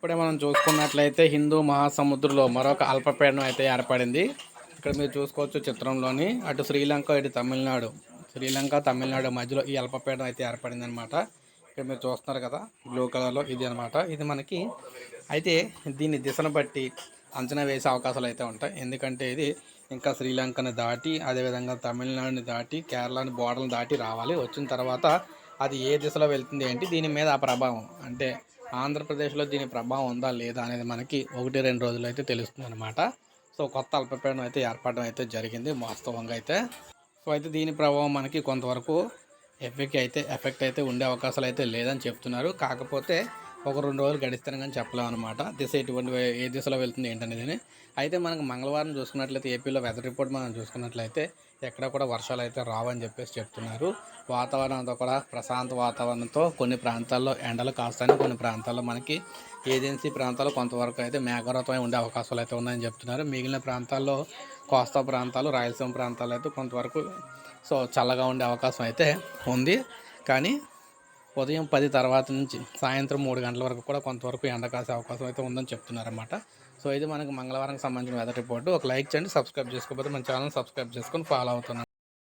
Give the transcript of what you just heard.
ఇప్పుడే మనం చూసుకున్నట్లయితే హిందూ మహాసముద్రంలో మరొక అల్పపీడనం అయితే ఏర్పడింది. ఇక్కడ మీరు చూసుకోవచ్చు చిత్రంలోని అటు శ్రీలంక ఇటు తమిళనాడు. శ్రీలంక తమిళనాడు మధ్యలో ఈ అల్పపీడనం అయితే ఏర్పడింది అనమాట ఇక్కడ మీరు చూస్తున్నారు కదా బ్లూ కలర్లో ఇది అనమాట ఇది మనకి అయితే దీని దిశను బట్టి అంచనా వేసే అవకాశాలు అయితే ఉంటాయి. ఎందుకంటే ఇది ఇంకా శ్రీలంకని దాటి అదేవిధంగా తమిళనాడుని దాటి కేరళని బోర్డర్ని దాటి రావాలి. వచ్చిన తర్వాత అది ఏ దిశలో వెళ్తుంది ఏంటి దీని మీద ఆ ప్రభావం అంటే ఆంధ్రప్రదేశ్లో దీని ప్రభావం ఉందా లేదా అనేది మనకి ఒకటి రెండు రోజులు అయితే తెలుస్తుంది అనమాట సో కొత్త అల్పపీడనం అయితే ఏర్పడడం అయితే జరిగింది వాస్తవంగా అయితే. సో అయితే దీని ప్రభావం మనకి కొంతవరకు ఎఫెక్ట్ అయితే ఎఫెక్ట్ అయితే ఉండే అవకాశాలు అయితే లేదని చెప్తున్నారు. కాకపోతే ఒక రెండు రోజులు గడిస్తాను కానీ చెప్పలేము అనమాట దిశ ఎటువంటి ఏ దిశలో వెళ్తుంది ఏంటనేది అయితే మనకు మంగళవారం చూసుకున్నట్లయితే ఏపీలో వెదర్ రిపోర్ట్ మనం చూసుకున్నట్లయితే ఎక్కడ కూడా వర్షాలు అయితే రావని చెప్పేసి చెప్తున్నారు. వాతావరణం అంతా కూడా ప్రశాంత వాతావరణంతో కొన్ని ప్రాంతాల్లో ఎండలు కాస్తాయని కొన్ని ప్రాంతాల్లో మనకి ఏజెన్సీ ప్రాంతాల్లో కొంతవరకు అయితే మేఘావృతమై ఉండే అవకాశాలు అయితే ఉన్నాయని చెప్తున్నారు. మిగిలిన ప్రాంతాల్లో కోస్తా ప్రాంతాలు రాయలసీమ ప్రాంతాలు అయితే కొంతవరకు సో చల్లగా ఉండే అవకాశం అయితే ఉంది. కానీ ఉదయం పది తర్వాత నుంచి సాయంత్రం మూడు గంటల వరకు కూడా కొంతవరకు ఎండ కాసే అవకాశం అయితే ఉందని చెప్తున్నారన్నమాట. సో ఇది మనకు మంగళవారం సంబంధించిన వెదర్ రిపోర్ట్. ఒక లైక్ చేయండి సబ్స్క్రైబ్ చేసుకోకపోతే మన ఛానల్ సబ్స్క్రైబ్ చేసుకొని ఫాలో అవుతున్నాను